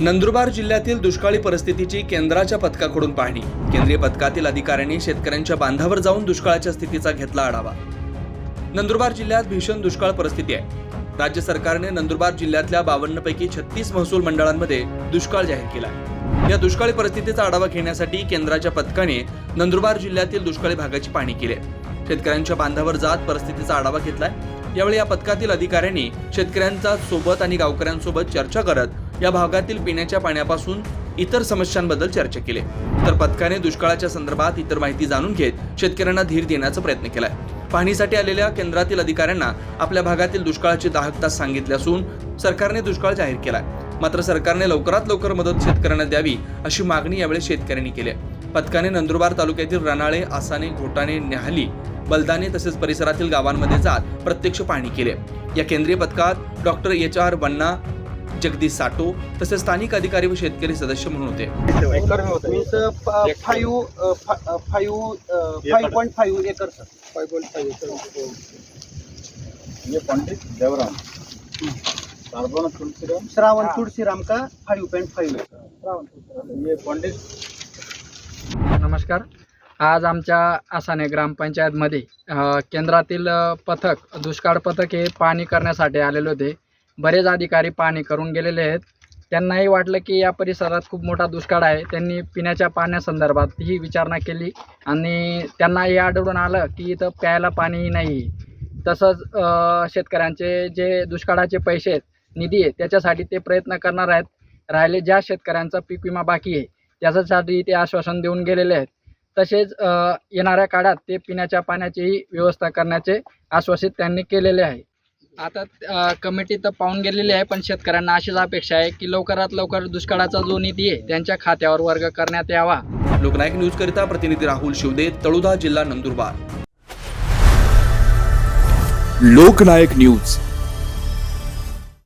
नंदुरबार जिल्ह्यातील दुष्काळी परिस्थितीची केंद्राच्या पथकाकडून पाहणी. केंद्रीय पथकातील अधिकाऱ्यांनी शेतकऱ्यांच्या बांधावर जाऊन दुष्काळाच्या स्थितीचा घेतला आढावा. नंदुरबार जिल्ह्यात भीषण दुष्काळ परिस्थिती आहे. राज्य सरकारने नंदुरबार जिल्ह्यातल्या बावन्नपैकी छत्तीस महसूल मंडळांमध्ये दुष्काळ जाहीर केला या दुष्काळी परिस्थितीचा आढावा घेण्यासाठी केंद्राच्या पथकाने नंदुरबार जिल्ह्यातील दुष्काळी भागाची पाहणी केली आहे. शेतकऱ्यांच्या बांधावर जात परिस्थितीचा आढावा घेतलाय. यावेळी या पथकातील अधिकाऱ्यांनी शेतकऱ्यांचा सोबत आणि गावकऱ्यांसोबत चर्चा करत या भागातील पिण्याच्या पाण्यापासून इतर समस्यांबद्दल चर्चा केली. तर पथकाने दुष्काळाच्या संदर्भात इतर माहिती जाणून घेत शेतकऱ्यांना धीर देण्याचा प्रयत्न केलाय. पाहणीसाठी आलेल्या केंद्रातील अधिकाऱ्यांना आपल्या भागातील दुष्काळाची दाहकता सांगितली असून सरकारने दुष्काळ जाहीर केलाय. मात्र सरकारने लवकरात लवकर मदत शेतकऱ्यांना द्यावी अशी मागणी यावेळी शेतकऱ्यांनी केली पथकाने नंदुरबार तालुक्यातील रनाळे आसाने घोटाणे न्याहली बलदाने तसेच परिसरातील गावांमध्ये जात प्रत्यक्ष पाहणी केली या केंद्रीय पथकात doctor H R Banna Jagdish साटो तसेच स्थानिक अधिकारी व शेतकरी सदस्य म्हणून होते. Five five five point five acre. Sir. Five point five ये पंडित देवराम. सारबन तुलसीराम? श्रावण तुळशीराम का? फाईव्ह पॉईंट फाईव्ह एकर ये पंडित नमस्कार. आज आमच्या आसाने ग्रामपंचायतमध्ये केंद्रातील पथक दुष्काळ पथक हे पाहणी करण्यासाठी आलेले होते. बरेच अधिकारी पाणी करून गेलेले आहेत. त्यांनाही वाटलं की या परिसरात खूप मोठा दुष्काळ आहे. त्यांनी पिण्याच्या पाण्यासंदर्भात ही विचारणा केली आणि त्यांना हे आढळून आलं की इथं प्यायला पाणीही नाही. तसंच शेतकऱ्यांचे जे दुष्काळाचे पैसे आहेत निधी आहे त्याच्यासाठी ते प्रयत्न करणार आहेत. राहिले ज्या शेतकऱ्यांचा पीक विमा बाकी आहे त्याच्यासाठी ते आश्वासन देऊन गेलेले आहेत. तसेच येणाऱ्या काळात ते पिण्याच्या पाण्याचीही व्यवस्था करण्याचे आश्वासित त्यांनी केलेले आहे. आता कमिटी तर पाहून गेलेली आहे पण शेतकऱ्यांना अशीच अपेक्षा आहे की लवकरात लवकर दुष्काळाचा जो निधी आहे त्यांच्या खात्यावर वर्ग करण्यात यावा. लोकनायक न्यूज करिता प्रतिनिधी राहुल शिवदे तळुधा जिल्हा नंदुरबार. लोकनायक न्यूज.